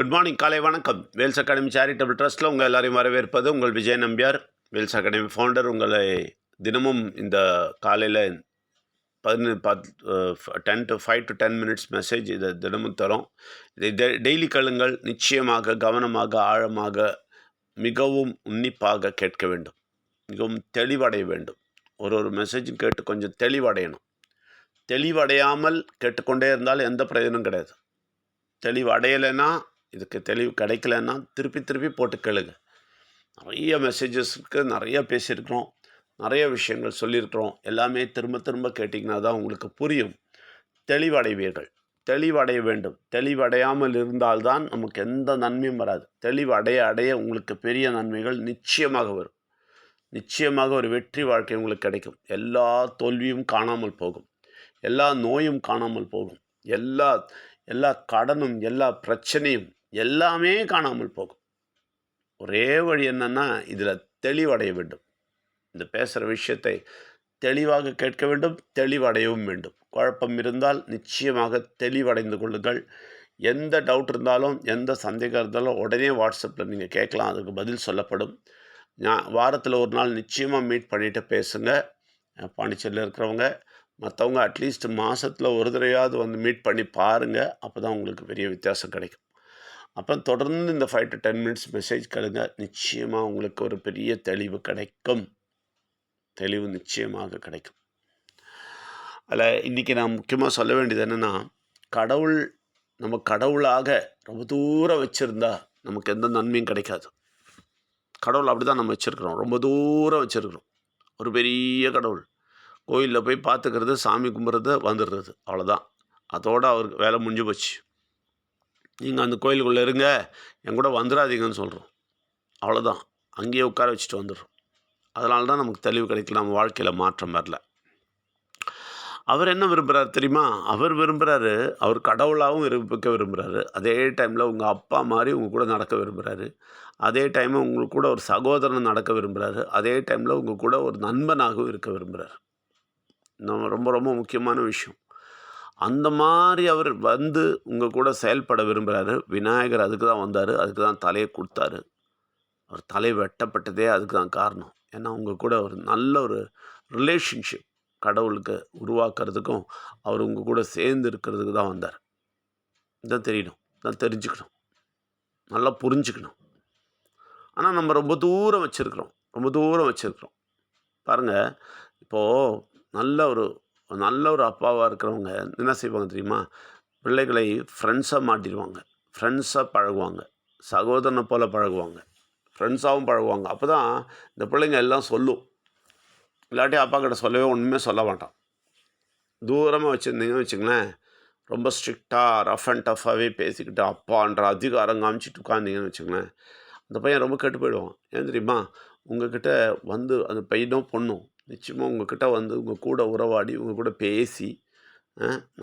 Good morning காலை வணக்கம். Wales academy charitable ட்ரஸ்ட்டில் உங்கள் எல்லாரையும் வரவேற்பது உங்கள் விஜய் நம்பியார். வேல்ஸ் அகாடமி ஃபவுண்டர் உங்களை தினமும் இந்த காலையில் பதினு பத் ten to five to ten minutes message இதை தினமும் தரும். இதை டெ டெய்லி கழுங்கள் நிச்சயமாக கவனமாக ஆழமாக மிகவும் உன்னிப்பாக கேட்க வேண்டும். மிகவும் தெளிவடைய வேண்டும். ஒரு ஒரு மெசேஜும் கேட்டு கொஞ்சம் தெளிவடையணும். தெளிவடையாமல் கேட்டுக்கொண்டே இருந்தால் எந்த பிரயோஜனம் கிடையாது. தெளிவடையலைன்னா இதுக்கு தெளிவு கிடைக்கலன்னா திருப்பி திருப்பி போட்டு கேளுங்க. நிறைய மெசேஜஸ்க்கு நிறைய பேசியிருக்கிறோம். நிறைய விஷயங்கள் சொல்லியிருக்கிறோம். எல்லாமே திரும்ப திரும்ப கேட்டிங்கன்னா தான் உங்களுக்கு புரியும். தெளிவடைவீர்கள். தெளிவடைய வேண்டும். தெளிவடையாமல் இருந்தால்தான் நமக்கு எந்த நன்மையும் வராது. தெளிவடைய அடைய உங்களுக்கு பெரிய நன்மைகள் நிச்சயமாக வரும். நிச்சயமாக ஒரு வெற்றி வாழ்க்கை உங்களுக்கு கிடைக்கும். எல்லா தோல்வியும் காணாமல் போகும். எல்லா நோயும் காணாமல் போகும். எல்லா எல்லா கடனும் எல்லா பிரச்சனையும் எல்லாமே காணாமல் போகும். ஒரே வழி என்னன்னா இதில் தெளிவடைய வேண்டும். இந்த பேசுகிற விஷயத்தை தெளிவாக கேட்க வேண்டும் தெளிவடையவும் வேண்டும். குழப்பம் இருந்தால் நிச்சயமாக தெளிவடைந்து கொள்ளுங்கள். எந்த டவுட் இருந்தாலும் எந்த சந்தேகம் இருந்தாலும் உடனே வாட்ஸ்அப்பில் நீங்கள் கேட்கலாம் அதுக்கு பதில் சொல்லப்படும். நான் வாரத்தில் ஒரு நாள் நிச்சயமாக மீட் பண்ணிவிட்டு பேசுங்க. பாண்டிச்சேரியில் இருக்கிறவங்க மற்றவங்க அட்லீஸ்ட் மாதத்தில் ஒரு தடவையாவது வந்து மீட் பண்ணி பாருங்கள் அப்போ தான் உங்களுக்கு பெரிய வித்தியாசம் கிடைக்கும். அப்போ தொடர்ந்து இந்த five to ten minutes message கழுங்க நிச்சயமாக உங்களுக்கு ஒரு பெரிய தெளிவு கிடைக்கும். தெளிவு நிச்சயமாக கிடைக்கும். அதில் இன்றைக்கி நான் முக்கியமாக சொல்ல வேண்டியது என்னென்னா கடவுள் நம்ம கடவுளாக ரொம்ப தூரம் வச்சுருந்தா நமக்கு எந்த நன்மையும் கிடைக்காது. கடவுள் அப்படி தான் நம்ம வச்சுருக்குறோம். ரொம்ப தூரம் வச்சுருக்குறோம். ஒரு பெரிய கடவுள். கோயிலில் போய் பார்த்துக்கிறது சாமி கும்பிட்றது வந்துடுறது. அவ்வளோதான் அதோடு அவருக்கு வேலை முடிஞ்சு போச்சு. நீங்கள் அந்த கோயிலுக்குள்ளே இருங்க. என் கூட வந்துடாதீங்கன்னு சொல்கிறோம் அவ்வளோதான் அங்கேயே உட்கார வச்சுட்டு வந்துடுறோம். அதனால தான் நமக்கு தெளிவு கிடைக்கல. நம்ம வாழ்க்கையில் மாற்றம் வரல. அவர் என்ன விரும்புகிறார் தெரியுமா? அவர் விரும்புகிறாரு அவர் கடவுளாகவும் இருக்க விரும்புகிறாரு அதே டைமில் உங்கள் அப்பா மாதிரி உங்கள் கூட நடக்க விரும்புகிறாரு அதே டைமில் உங்களுக்கு கூட ஒரு சகோதரன் நடக்க விரும்புகிறாரு அதே டைமில் உங்கள் கூட ஒரு நண்பனாகவும் இருக்க விரும்புகிறாரு நம்ம ரொம்ப ரொம்ப முக்கியமான விஷயம். அந்த மாதிரி அவர் வந்து உங்கள் கூட செயல்பட விரும்புகிறாரு விநாயகர் அதுக்கு தான் வந்தார். அதுக்கு தான் தலையை கொடுத்தாரு. அவர் தலை வெட்டப்பட்டதே அதுக்கு தான் காரணம். ஏன்னா உங்கள் கூட ஒரு நல்ல ஒரு ரிலேஷன்ஷிப் கடவுளுக்கு உருவாக்குறதுக்கும் அவர் உங்கள் கூட சேர்ந்து இருக்கிறதுக்கு தான் வந்தார். இதான் தெரியணும். இதான் தெரிஞ்சுக்கணும். நல்லா புரிஞ்சுக்கணும். ஆனால் நம்ம ரொம்ப தூரம் வச்சுருக்குறோம். ரொம்ப தூரம் வச்சுருக்குறோம். பாருங்கள் இப்போது நல்ல ஒரு நல்ல ஒரு அப்பாவாக இருக்கிறவங்க என்ன செய்வாங்க தெரியுமா? பிள்ளைகளை ஃப்ரெண்ட்ஸாக மாட்டிடுவாங்க. ஃப்ரெண்ட்ஸாக பழகுவாங்க. சகோதரனை போல் பழகுவாங்க. ஃப்ரெண்ட்ஸாகவும் பழகுவாங்க. அப்போ தான் இந்த பிள்ளைங்க எல்லாம் சொல்லும். இல்லாட்டி அப்பா கிட்ட சொல்லவே ஒன்றுமே சொல்ல மாட்டான். தூரமாக வச்சுருந்தீங்கன்னு வச்சுங்களேன் ரொம்ப ஸ்ட்ரிக்டாக ரஃப் அண்ட் டஃப்பாகவே பேசிக்கிட்டு அப்பான்ற அதிகாரம் காமிச்சிட்டு உட்காந்திங்கன்னு வச்சுங்களேன் அந்த பையன் ரொம்ப கெட்டு போயிடுவான். ஏன் தெரியுமா? உங்ககிட்ட வந்து அந்த பையனும் பொண்ணும். நிச்சயமாக உங்கள்கிட்ட வந்து உங்கள் கூட உறவாடி உங்கள் கூட பேசி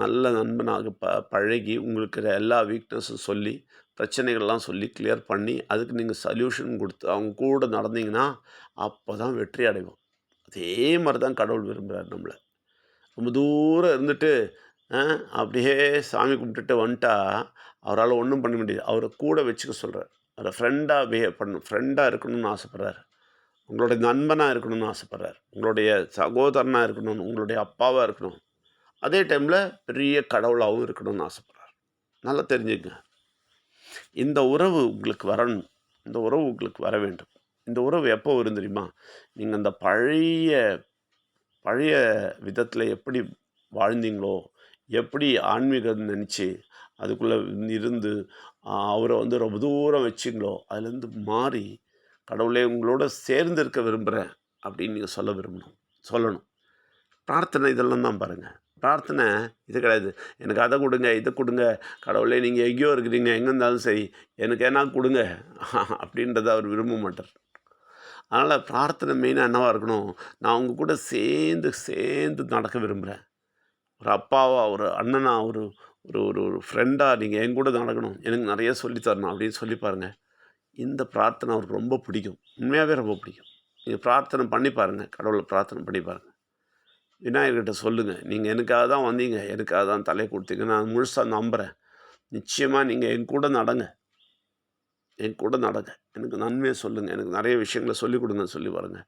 நல்ல நண்பனாக ப பழகி உங்களுக்கு இருக்கிற எல்லா வீக்னஸும் சொல்லி பிரச்சனைகள்லாம் சொல்லி கிளியர் பண்ணி அதுக்கு நீங்கள் சொல்யூஷன் கொடுத்து அவங்க கூட நடந்தீங்கன்னா அப்போ தான் வெற்றி அடைவோம். அதே மாதிரி தான் கடவுள் விரும்புகிறார் நம்மளை. ரொம்ப தூரம் இருந்துட்டு அப்படியே சாமி கும்பிட்டுட்டு வந்துட்டா அவரால் ஒன்றும் பண்ண முடியாது. அவரை கூட வச்சுக்க சொல்கிறார் அவரை ஃப்ரெண்டாக பிஹேவ் பண்ணணும். ஃப்ரெண்டாக இருக்கணும்னு ஆசைப்பட்றாரு. உங்களுடைய நண்பனாக இருக்கணும்னு ஆசைப்பட்றாரு. உங்களுடைய சகோதரனாக இருக்கணும்னு உங்களுடைய அப்பாவாக இருக்கணும். அதே டைமில் பெரிய கடவுளாகவும் இருக்கணும்னு ஆசைப்பட்றாரு. நல்லா தெரிஞ்சுங்க இந்த உறவு உங்களுக்கு வரணும். இந்த உறவு உங்களுக்கு வர வேண்டும். இந்த உறவு எப்போ வரும் தெரியுமா? நீங்கள் அந்த பழைய பழைய விதத்தில் எப்படி வாழ்ந்தீங்களோ எப்படி ஆன்மீகம் நினச்சி அதுக்குள்ளே இருந்து அவரை வந்து ரொம்ப தூரம் வச்சிங்களோ அதுலேருந்து மாறி கடவுளே உங்களோட சேர்ந்து இருக்க விரும்புகிறேன் அப்படின்னு நீங்கள் சொல்ல விரும்பணும். சொல்லணும். பிரார்த்தனை இதெல்லாம் தான் பாருங்கள் பிரார்த்தனை இது கிடையாது. எனக்கு அதை கொடுங்க இதை கொடுங்க. கடவுளே நீங்கள் எங்கேயோ இருக்கிறீங்க எங்கே இருந்தாலும் சரி எனக்கு என்ன கொடுங்க அப்படின்றத அவர் விரும்ப மாட்டார். அதனால் பிரார்த்தனை மெயினாக என்னவாக இருக்கணும்? நான் உங்கள் கூட சேர்ந்து சேர்ந்து நடக்க விரும்புகிறேன் ஒரு அப்பாவா ஒரு அண்ணனா ஒரு ஒரு ஒரு ஒரு ஃப்ரெண்டாக நீங்கள் என் கூட நடக்கணும். எனக்கு நிறைய சொல்லித்தரணும் அப்படின்னு சொல்லி பாருங்கள் இந்த பிரார்த்தனை அவருக்கு ரொம்ப பிடிக்கும். உண்மையாகவே ரொம்ப பிடிக்கும். நீங்கள் பிரார்த்தனை பண்ணி பாருங்கள் கடவுளை பிரார்த்தனை பண்ணி பாருங்கள் விநாயகர்கிட்ட சொல்லுங்கள் நீங்கள் எனக்காக தான் வந்தீங்க. எனக்காக தான் தலையை கொடுத்தீங்க. நான் முழுசாக நம்புகிறேன் நிச்சயமாக நீங்கள் என் கூட நடங்க. என் கூட நடங்க. எனக்கு நன்மையை சொல்லுங்கள் எனக்கு நிறைய விஷயங்களை சொல்லிக் கொடுங்க. சொல்லி பாருங்கள்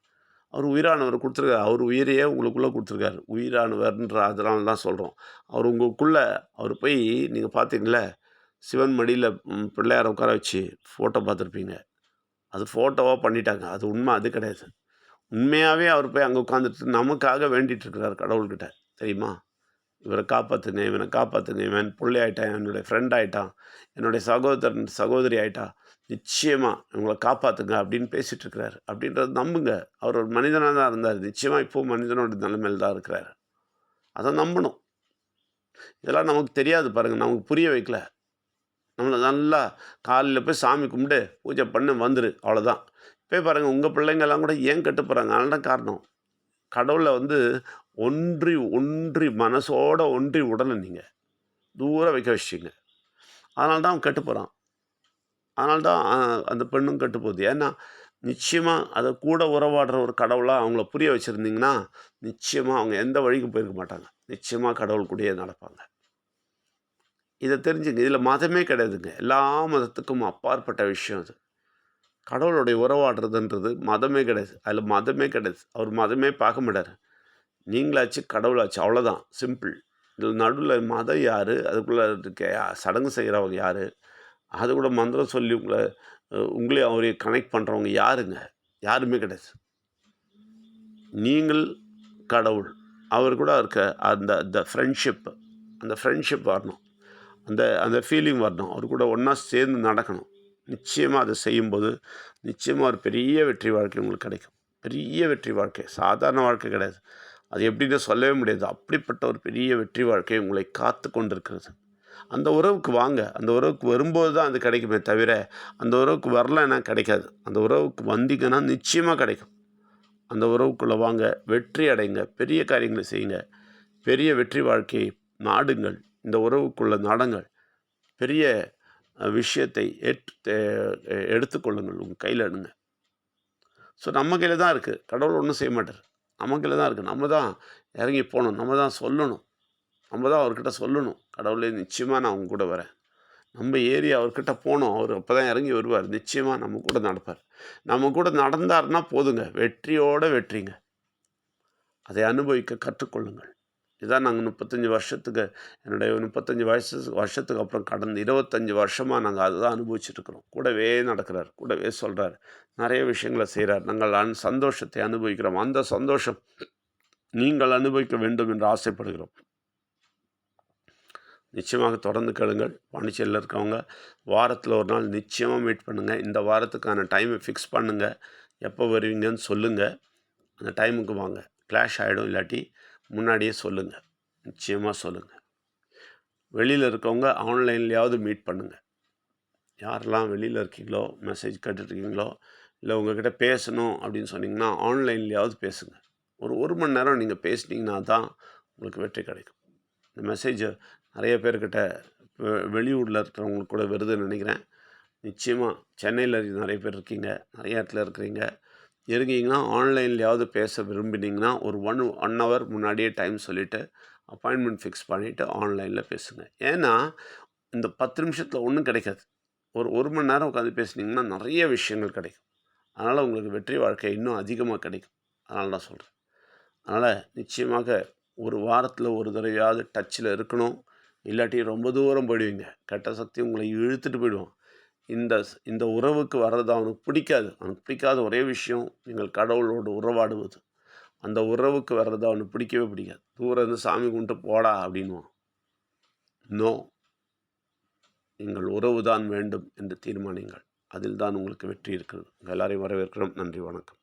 அவர் உயிரானவர் கொடுத்துருக்காரு. அவர் உயிரையே உங்களுக்குள்ளே கொடுத்துருக்காரு. உயிரானவர்ன்ற அதனால தான் சொல்கிறோம் அவர் உங்களுக்குள்ளே அவர் போய் நீங்கள் பார்த்தீங்களே சிவன் மடியில் பிள்ளையாரை உட்கார வச்சு ஃபோட்டோ பார்த்துருப்பீங்க. அது ஃபோட்டோவாக பண்ணிட்டாங்க. அது உண்மை அது கிடையாது. உண்மையாகவே அவர் போய் அங்கே உட்காந்துட்டு நமக்காக வேண்டிகிட்டு இருக்கிறார் கடவுள்கிட்ட. தெரியுமா? இவரை காப்பாற்றுங்க இவனை காப்பாற்றுங்க இவன் பிள்ளை ஆகிட்டான் என்னுடைய ஃப்ரெண்ட் ஆகிட்டான் என்னுடைய சகோதரன் சகோதரி ஆகிட்டா நிச்சயமாக இவங்களை காப்பாற்றுங்க அப்படின்னு பேசிகிட்டு இருக்கிறார். அப்படின்றது நம்புங்க. அவர் ஒரு மனிதனாக தான் இருந்தார். நிச்சயமாக இப்போது மனிதனோட நிலைமையில் தான் இருக்கிறார். அதை நம்பணும். இதெல்லாம் நமக்கு தெரியாது பாருங்கள் நமக்கு புரிய வைக்கல. நம்மளை நல்லா காலையில் போய் சாமி கும்பிட்டு பூஜை பண்ண வந்துரு அவ்வளோதான் போய் பாருங்கள் உங்கள் பிள்ளைங்கெல்லாம் கூட ஏன் கட்டுப்படுறாங்க போகிறாங்க அதனால காரணம். கடவுளை வந்து ஒன்றி ஒன்றி மனசோட ஒன்றி உடலை நீங்கள் தூரம் வைக்க வச்சிங்க அதனால தான் அவன் கெட்டு போகிறான் அதனால தான் அந்த பெண்ணும் கட்டுப்போகுது போகுது. ஏன்னா நிச்சயமாக அதை கூட உறவாடுற ஒரு கடவுளாக அவங்கள புரிய வச்சுருந்தீங்கன்னா நிச்சயமாக அவங்க எந்த வழிக்கு போயிருக்க மாட்டாங்க. நிச்சயமாக கடவுள் கூடயே நடப்பாங்க. இதை தெரிஞ்சுங்க. இதில் மதமே கிடையாதுங்க. எல்லா மதத்துக்கும் அப்பாற்பட்ட விஷயம் அது. கடவுளுடைய உறவாடுறதுன்றது மதமே கிடையாது. அதில் மதமே கிடையாது. அவர் மதமே பார்க்க மாட்டார். நீங்களாச்சு கடவுளாச்சு. அவ்வளோதான். சிம்பிள். இதில் நடுவில் மதம் யார்? அதுக்குள்ளே இருக்க சடங்கு செய்கிறவங்க யார்? அது கூட மந்திரம் சொல்லி உங்களை உங்களையும் அவரையும் கனெக்ட் பண்ணுறவங்க யாருங்க? யாருமே கிடையாது. நீங்கள் கடவுள். அவர் கூட இருக்க அந்த த ஃப்ரெண்ட்ஷிப் அந்த ஃப்ரெண்ட்ஷிப் வரணும். அந்த அந்த ஃபீலிங் வரணும். அவர் கூட ஒன்றா சேர்ந்து நடக்கணும். நிச்சயமாக அதை செய்யும்போது நிச்சயமாக ஒரு பெரிய வெற்றி வாழ்க்கை உங்களுக்கு கிடைக்கும். பெரிய வெற்றி வாழ்க்கை. சாதாரண வாழ்க்கை கிடையாது. அது எப்படின்னு சொல்லவே முடியாது. அப்படிப்பட்ட ஒரு பெரிய வெற்றி வாழ்க்கை உங்களை காத்து கொண்டிருக்கிறது. அந்த உறவுக்கு வாங்க. அந்த உறவுக்கு வரும்போது தான் அது கிடைக்குமே தவிர அந்த உறவுக்கு வரலன்னா கிடைக்காது. அந்த உறவுக்கு வந்தீங்கன்னா நிச்சயமாக கிடைக்கும். அந்த உறவுக்குள்ளே வாங்க. வெற்றி அடைங்க. பெரிய காரியங்களை செய்யுங்க. பெரிய வெற்றி வாழ்க்கையை நாடுங்கள். இந்த உறவுக்குள்ள நடங்கள் பெரிய விஷயத்தை ஏற்று எடுத்துக்கொள்ளுங்கள் உங்கள் கையில் எடுங்க. ஸோ நம்ம கையில் தான் இருக்குது கடவுள் ஒன்றும் செய்ய மாட்டார். நம்ம கையில் தான் இருக்குது நம்ம தான் இறங்கி போகணும். நம்ம தான் சொல்லணும். நம்ம தான் அவர்கிட்ட சொல்லணும். கடவுளே நிச்சயமாக நான் அவங்க கூட வரேன். நம்ம ஏறி அவர்கிட்ட போனோம். அவர் அப்போ தான் இறங்கி வருவார். நிச்சயமாக நம்ம கூட நடப்பார். நம்ம கூட நடந்தார்னா போதுங்க. வெற்றியோடு வெற்றிங்க. அதை அனுபவிக்க கற்றுக்கொள்ளுங்கள் இதான் நாங்கள் முப்பத்தஞ்சு வருஷத்துக்கு என்னுடைய முப்பத்தஞ்சு வயசு வருஷத்துக்கு அப்புறம் கடந்த இருபத்தஞ்சி வருஷமாக நாங்கள் அதை தான் அனுபவிச்சுட்ருக்குறோம் கூடவே நடக்கிறார் கூடவே சொல்கிறார் நிறைய விஷயங்களை செய்கிறார் நாங்கள் அன் சந்தோஷத்தை அனுபவிக்கிறோம். அந்த சந்தோஷம் நீங்கள் அனுபவிக்க வேண்டும் என்று ஆசைப்படுகிறோம். நிச்சயமாக தொடர்ந்து கேளுங்கள். பாண்டிச்சேரியில் இருக்கவங்க வாரத்தில் ஒரு நாள் நிச்சயமாக மீட் பண்ணுங்கள் இந்த வாரத்துக்கான டைமை ஃபிக்ஸ் பண்ணுங்கள் எப்போ வருவீங்கன்னு சொல்லுங்கள் அந்த டைமுக்கு வாங்க. கிளாஷ் ஆகிடும் இல்லாட்டி முன்னாடியே சொல்லுங்கள் நிச்சயமாக சொல்லுங்கள் வெளியில் இருக்கவங்க ஆன்லைன்லேயாவது மீட் பண்ணுங்கள் யாரெல்லாம் வெளியில் இருக்கீங்களோ மெசேஜ் கேட்டுட்ருக்கீங்களோ இல்லை உங்கள்கிட்ட பேசணும் அப்படின்னு சொன்னிங்கன்னா ஆன்லைன்லேயாவது பேசுங்க. ஒரு ஒரு மணி நேரம் நீங்கள் பேசுனீங்கன்னா தான் உங்களுக்கு வெற்றி கிடைக்கும். இந்த மெசேஜை நிறைய பேர்கிட்ட வெளியூரில் இருக்கிறவங்களுக்கு கூட வருதுன்னு நினைக்கிறேன். நிச்சயமாக சென்னையில் நிறைய பேர் இருக்கீங்க. நிறைய இடத்துல இருக்கிறீங்க. இருக்கீங்கன்னா ஆன்லைன்லையாவது பேச விரும்பினீங்கன்னா ஒரு ஒன் ஒன் ஹவர் முன்னாடியே டைம் சொல்லிவிட்டு அப்பாயின்மெண்ட் ஃபிக்ஸ் பண்ணிவிட்டு ஆன்லைனில் பேசுங்க. ஏன்னா இந்த பத்து நிமிஷத்தில் ஒன்றும் கிடைக்காது. ஒரு ஒரு மணி நேரம் உட்காந்து பேசுனீங்கன்னா நிறைய விஷயங்கள் கிடைக்கும். அதனால் உங்களுக்கு வெற்றி வாழ்க்கை இன்னும் அதிகமாக கிடைக்கும். அதனால தான் சொல்கிறேன் அதனால் நிச்சயமாக ஒரு வாரத்தில் ஒரு தடவையாவது டச்சில் இருக்கணும். இல்லாட்டி ரொம்ப தூரம் போயிடுவீங்க. கெட்ட சக்தி உங்களை இழுத்துட்டு போயிடுவோம் இந்த இந்த உறவுக்கு வர்றது அவனுக்கு பிடிக்காது. அவனுக்கு பிடிக்காத ஒரே விஷயம் நீங்கள் கடவுளோடு உறவாடுவது. அந்த உறவுக்கு வர்றது அவனுக்கு பிடிக்கவே பிடிக்காது. தூரம் இருந்து சாமி கும்பிட்டு போடா அப்படின்வான் நோ. நீங்கள் உறவு தான் வேண்டும் என்று தீர்மானிங்கள். அதில் தான் உங்களுக்கு வெற்றி இருக்கிறது. எல்லாரையும் வரவேற்கிறோம். நன்றி வணக்கம்.